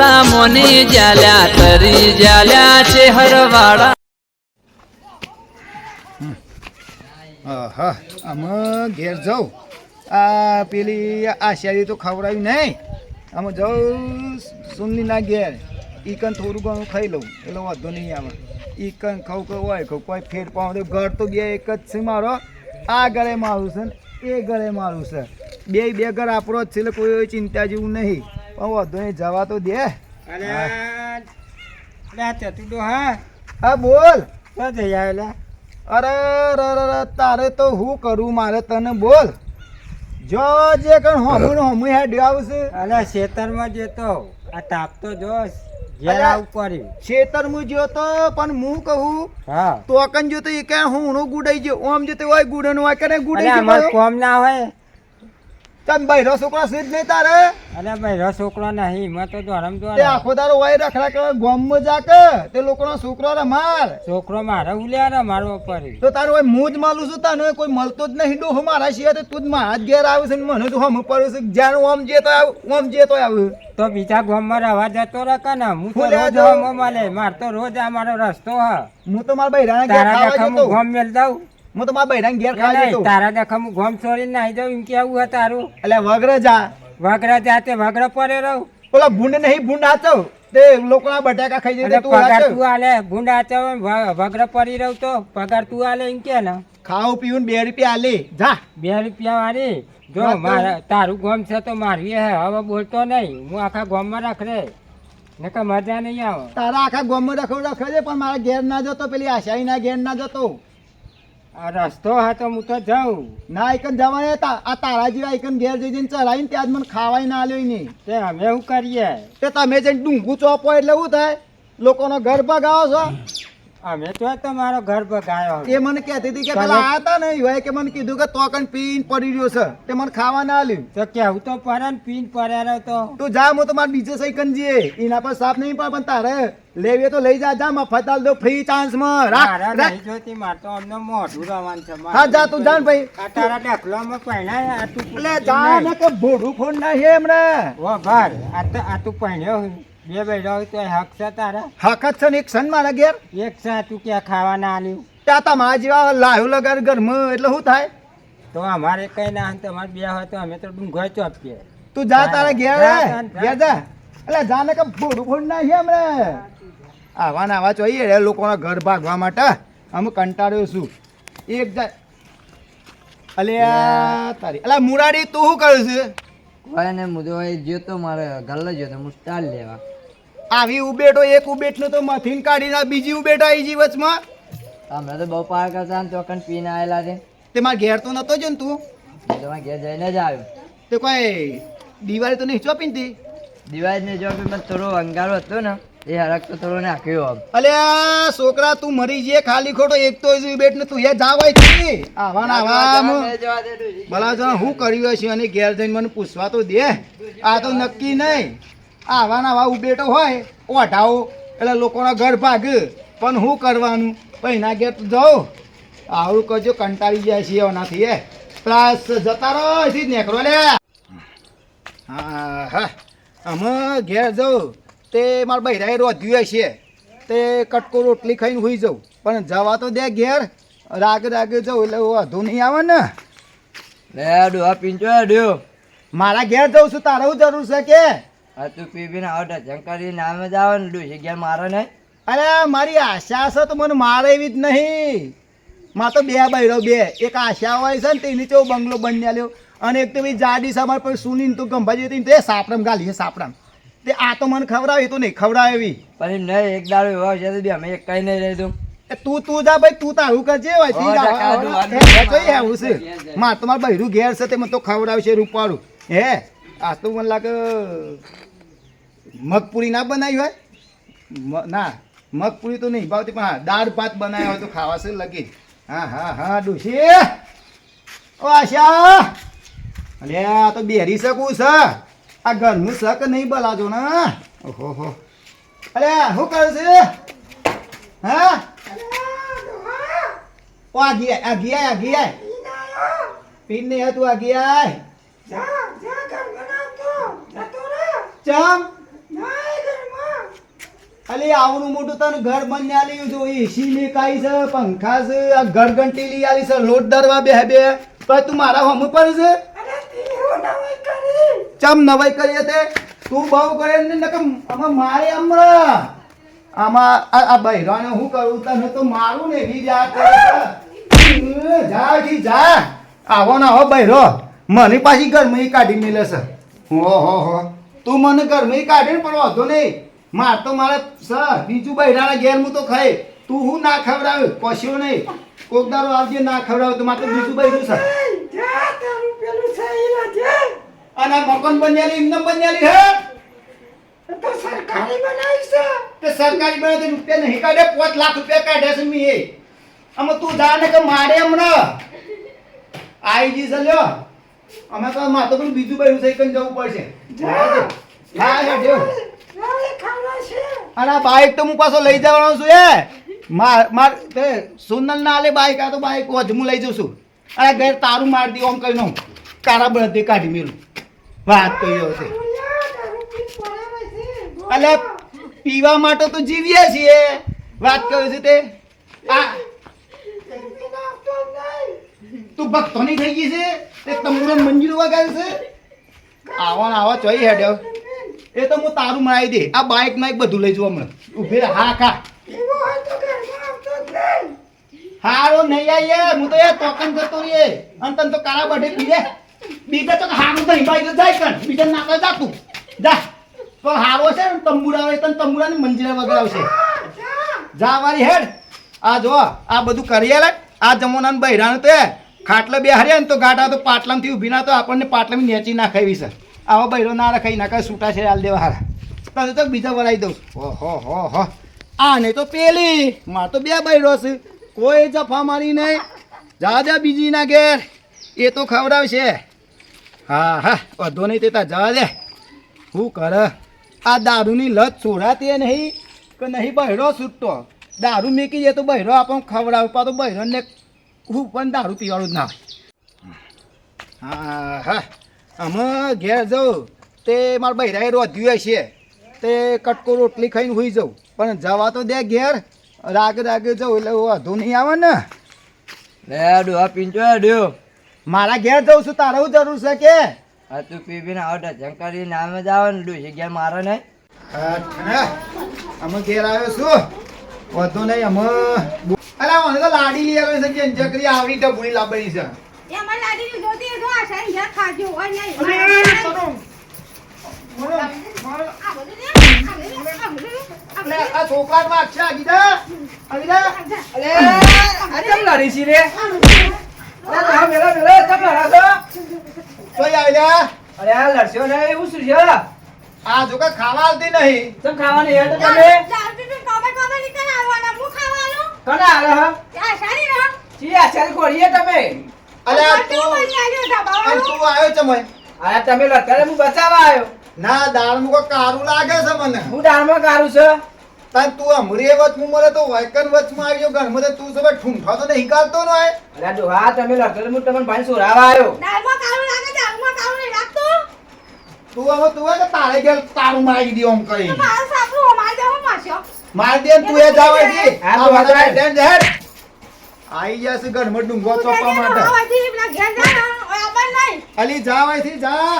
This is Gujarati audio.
માતા મોની જાલ્યા તરી જાલ્યા છે હરવાળા. હા અમે ઘેર જાઉં. આ પેલી આશારી તો ખવડાવી નહીં. આમાં જાઉં સુનલીના ઘેર. ઈકન થોડું ઘણું ખાઈ લઉં. એટલે વાંધો નહીં આવે. ઈકન ખાવ કે હોય ખાવ કોઈ ફેર પાઉં ઘર તો બે એક જ છે મારો. આ ઘરે મારું છે ને, એ ઘરે મારું છે. બે બે ઘર આપણો જ છે, એટલે કોઈ ચિંતા જેવું નહીં. પણ વાંધો નહીં જવા તો દે. હા. બોલ. અરે અરે અરે તારે તો હું કરું મારે તને બોલ. જો જે કણ હોમું ને હોમું હેડ્યો આવશે. અલા ખેતરમાં જતો. આ તાપતો જોશ. ઘેર અલા. આવું કર્યું ખેતર હું જ્યો તો પણ હું કહું હા. તો કન જો તો એ કે હું ગુડાઈ ગયો ઓમ જતો હોય ગુડન હોય કે અરે ગુડાઈ ગયો? કોમ ના હોય. તમ બૈરો છોકરો સીધ નહીં તારે? અરે બૈરો છોકરો નહીં મેં તો ધોરમ તે ધોરમ આખો તારો વાય રખડા કરે ગોમમાં જા કે તે લોકોનો છોકરો રમાર છોકરો મારે ઉલ્યા મારવો પડે. તો તારું હોય હું જ માલું છું તને કોઈ મળતો જ નહીં. ડોહો મારા સિવાય તો તું જ મારા જ ઘેર આવે છે મને તો હમ પડ્યું છે. જ્યાં ઓમ જે તો આવ ઓમ જે તો આવ. તો બીજા ગામમાં રહેવા જતો રહે કે ના? હું તો રોજ. ગામમાં મળે. માર તો રોજ આ મારો રસ્તો હ. હું તો મારા બૈરાના ઘેર ખાવા જતો. ગામ મેલ દઉં. હું તો મારા બૈરાના ઘેર ખાવા જતો તારા દેખા હું ગામ છોડીને નાહી જાઉં એમ કેવું હે તારું? એટલે વગર જા. વગરા જાતે વગર પડે રહું. ઓલા ભૂંડ નહીં ભૂંડ આચો તે લોકોના બટાકા ખાઈ જાય તું પગાર તું આલે ભૂંડ આચો વગર પડી રહું તો પગાર તું આલે એમ કે ને. ખાવું પીવું બે રૂપિયા આલે. જા. બે રૂપિયા વાળી? જો મારા તારું ગોમ છે તો મારી હે હવે બોલતો નહીં. હું આખા ગામમાં રાખ રે નકર મજા નહીં આવે. તારા આખા ગોમમાં રખો રખે પણ મારા ઘેર ના જતો પેલી આશાઈ ના ઘેર ના જતો. આ રસ્તો હા તો હું તો જાઉં. ના આઈકન જવાય હતા આ તારા જેવા આઈકન ઘેર જઈ જઈને ચલાવીને ત્યાં જ મને ખાવાય ના આલ્યો નહીં. તે અમે શું કરીએ? તે તમે જઈને ડુંગું ચોપો એટલે શું થાય? લોકોનો ઘર ભગાવો છો? અમે તો તમારો ઘર બગાયો એ મને કહેતી હતી કે પેલા આતા ને એ કે મને કીધું કે તો કણ પીન પડી રહ્યો છે તે મને ખાવા ના આલ્યું. તો કેવું તો પડે ને પીન પડ્યા તો? તું જા હું તો મારે બીજે સૈકન જઈએ. એના પર સાફ નહીં પડે પણ તારે. લેવી તો લઈ જા જા મફત આલ દો ફ્રી ચાન્સમાં. રાખ રાખ. જોતી માર તો અમને મોઢું રવાનું છે હા જા તું જાન ભાઈ. આ તારા ડખલામાં પહેણાય આ તું એટલે જા ને કે ભોડું ફોન ના હે એમણે ઓ ભાર આ તો આ તું પહેણ્યો હોય. બે બેડો તો હક છે તારા? હકત છે ને એક સન મારા ઘેર? એક છે તું ક્યાં ખાવાના આલ્યું? ત્યાં તમારા જેવા લાહુ લગાડ ઘરમાં એટલે શું થાય? તો અમારે કઈ ના તમારે બે હોય તો અમે તો ડુંગર ચોપીએ તું જા તારા ઘેર. ઘેર જા. એટલે જા ને કે ભોડું ફોન ના છે એમણે આવા ને આવા જોઈએ લોકોના ઘર ભાગવા માટે. અમે કંટાળ્યો છું. એક જાય અલ્યા તારી અલ્યા મુરાડી તું શું કરું છું? ભાઈ ને મુદ્દો એ જોતો મારે ગલ્લો જોતો હું સ્ટાલ લેવા. આવી ઉબેટો એક ઉબેટનો તો મથીન કાઢીને બીજી ઉબેટ આવી જી વચમાં. અમે તો બહુ પાર કરતા ને ચોકન પીને આવેલા છે. તે મારા ઘેર તો નતો જ ને તું તમારા ઘેર જઈને જ આવ્યો. તે કોઈ દિવાળી તો નહીં ચોપી હતી દિવાળી ને જો પણ થોડો અંગારો હતો ને. એ હરક તો થોડો નાખ્યો આમ. અલે છોકરા તું મરી જે ખાલી ખોટો એક તો જ ઉબેટ ને તું એ હોય છી આવા ના આવા. ભલા જો હું કર્યું છે અને ઘેર જઈને મને પૂછવા તો દે. આ તો નક્કી નહીં. આવા ના આવા ઉબેટો હોય ઓઢાઓ. એટલે લોકોના ઘર ભાગ. પણ હું કરવાનું? પૈના ઘેર તું જાઉં. આવું કરજો કંટાળી જાય છે એનાથી એ પ્લાસ જતા રહો એથી જ નીકળો લે. હા હા. અમે ઘેર જાઉં. તે મારા બૈરાએ રોધ્યું છે તે કટકો રોટલી ખાઈને હોઈ જાઉં. પણ જવા તો દે ઘેર. રાગ રાગે જાઉં એટલે વાંધો નહીં આવે ને. લે ડોહા પીંચો ડ્યો મારા ઘેર જઉં છું તારે હું જરૂર છે કે? આ તું પી પીને આવો જંકરી નામે જ આવે ને ડુજી ઘેર મારે નહીં. અરે મારી આશા છે તો મને મારે એવી જ નહીં. માં તો બે બૈરો બે. એક આશા હોય છે ને તેની તો બંગલો બની લ્યો. અને એક તો બી જાડી સામાર પર સુની તો ગંભાજી હતી તે સાપડમ ગાલી છે સાપડમ તે આ તો મને ખવડાવે તું નહીં ખવડાવે. એવી પણ નહીં એક દાડો એવો છે તો બી અમે એક કઈ નહીં રહી તું તું જા ભાઈ તું તારું કરજે હોય જોઈ આવું છે. માર તો મારું બૈરું ઘેર છે તે મને તો ખવડાવશે રૂપાળું. હે આ તો મને લાગે મગપુરી ના બનાવી હોય? ના મગપુરી તો નહીં ભાવતી પણ હા દાળ ભાત બનાવ્યા હોય તો ખાવાશે લગી. હા હા હા ડુસી ઓ આશા. અલ્યા આ તો બેરી શકું છે. આ ઘરનું શક નહીં બલાજો ને. ઓહો હો અરે, શું કરે છે? હા? ઓ, આ ગયા આ ગયા આ ગયા પીન નહીં હતું, આ ગયા ચમ? અલે, આવનું મોટું તને ઘર બંને આલી જો એસી ની કાઈ છે, પંખા છે, આ ઘરઘંટી લઈ આલી છે, લોટ દરવા બે બે. તો તું મારા હોમ પર છે? ચમ નવાઈ કરીએ તે? તું બહુ કરે ને નકમ આમાં મારે હમણાં આમાં આ બૈરાને હું કરું? તને તો મારું ને એવી જા જા જી, જા. આવો ના હો બૈરો. મને પાછી ઘરમાં કાઢી મિલે છે. હો હો હો. તું મને ઘરમાં કાઢીને પણ વાંધો નહીં. માર તો મારે સર બીજું બૈરાના ઘેર હું તો ખાઈ તું હું ના ખવડાવ્યું પછી નહીં. કોક દારો આવજે, ના ખવડાવ તો મારે બીજું બૈરું છે. અને મકાન બન્યાલી એમને બન્યાલી હે? તે સરકારી બનાવે તો રૂપિયા નહીં કાઢે પાંચ લાખ રૂપિયા કાઢે છે મી એ. આમાં તું જાણે કે મારે હમણાં. આઈ જી છે લ્યો. અમે તો મારે તો પેલું બીજું બૈરું થઈ કરીને જવું પડશે. હા અને બાઈક તો હું પાછો લઈ જવાનો છું એ માર માર તે સોનલ ના આલે બાઈક આ તો બાઈક હું લઈ જઉં છું. અને ઘેર તારું માર દી ઓમ કહી નું કારા બળદે કાઢી મેલું. વાત કહ્યો છે. અલે, પીવા માટે તો જીવીએ છીએ. વાત કહ્યું છે તે? આ. તું ભક્તોની થઈ ગઈ છે? તે તમુરન મંજૂર વગાડે છે? આવા આવા, ચોઈ હેડ્યો એ તો હું તારું મળી દે. આ બાઇકમાં બધું લઈ જવું હમણાં. ઉભે હા, ખા. હારો, નહીં આવીએ હું તો યાર તોકન કરતો રહીએ. અને તને તો કાળા બઢે પીડે બીજા તો હારું તો જાય કણ. બીજા નાખે જા તું જા. પણ હારો છે ને, તંબુરા હોય, તને તંબુરાની મંજીરા વગડાવશે જા વારી હેડ. આ જો, આ બધું કરીએ લે આ જમોનાનું બૈરાનું તે ખાટલે બે હર્યા ને તો ગાડા તો પાટલામાંથી ઊભી ના તો આપણને પાટલામાં નેચી નાખાવી છે. આવો બૈરો ના રખાઈ નાખે છૂટા છે હાલ દેવા હારા. તને તો બીજા વળાવી દઉં. હો હો હો હો. આ નહીં તો પેલી. માર તો બે બૈરો છે. કોઈ જફા મારી નહીં જા જા, બીજી ના ઘેર. એ તો ખવડાવશે. હા હા વધો નહીં તે તા જવા દે. શું કર, આ દારૂની લત છોડાતી નહીં કે નહીં બહેરો છૂટતો. દારૂ મેકી જાય તો બહેરો આપણને ખવડાવ પા તો બહેરોને હું પણ દારૂ પીવાળું જ ના હોય. હા હા અમે ઘેર જાઉં, તે મારા બહેરાએ રોધ્યું હશે. તે કટકો રોટલી ખાઈને હોઈ જાઉં. પણ જવા તો દે ઘેર, રાગે રાગે જાઉં એટલે વાંધો નહીં આવે ને. લે, ડોહા, પીંચો હેડ્યો મારા ઘેર જઉં છું તારે શું જરૂર છે કે? આ તું પી ને આવડે કરી નામે જ આવે ને ડોસી ઘેર મારે નહીં. અમે ઘેર આવ્યો છું. વધુ નહીં અમે અરે મને તો લાડી લઈ આવ્યો છે કે ચકરી આવડી ડબુડી લાવવાની છે. છોકરા માં છે આગીદા આગીદા અલે આ કેમ લડી છી રે? અરે મેલા મેલા કેમ આવ્યા અરે આ લડશો ને એવું શું છે આ જો કે ખાવા આવતી નહીં તમે ખાવાની હેડ તમે ટોમે ટોમે નીકળ આવવાના. હું ખાવાનું? કના આલે હ આ સારી રહો. ચી આચારી તમે અરે તું આવ્યો તું આવ્યો છે અરે તમે લડકારે હું બચાવવા આવ્યો ના દાળ મુકો કારું લાગે છે મને હું દાળમાં કારું છે તાન તું અમરી વચમાં મરે તો વાયકન વચમાં આવ્યો ઘરમાં તો તું સબે ઠૂંઠા તો નહીં કાઢતો નો આય અરે ડોહા તમે લડકારે મુ તમને ભાઈ સોરાવા આવ્યો. દાળમાં કાળું લાગે, દાળમાં કાળું નહીં લાગતો. તું હવે તું કે તારે ગેલ તારું મારી દી ઓમ કરી મારા સાસુ અમારે દેવું માસ્યો. માર દે તું એ જાવ દી. આ તો વાંધો નહીં. આઈ જશે ઘરમાં ડુંગો ચોપા હું માટે. જા. અલી જાવ અહીંથી જા.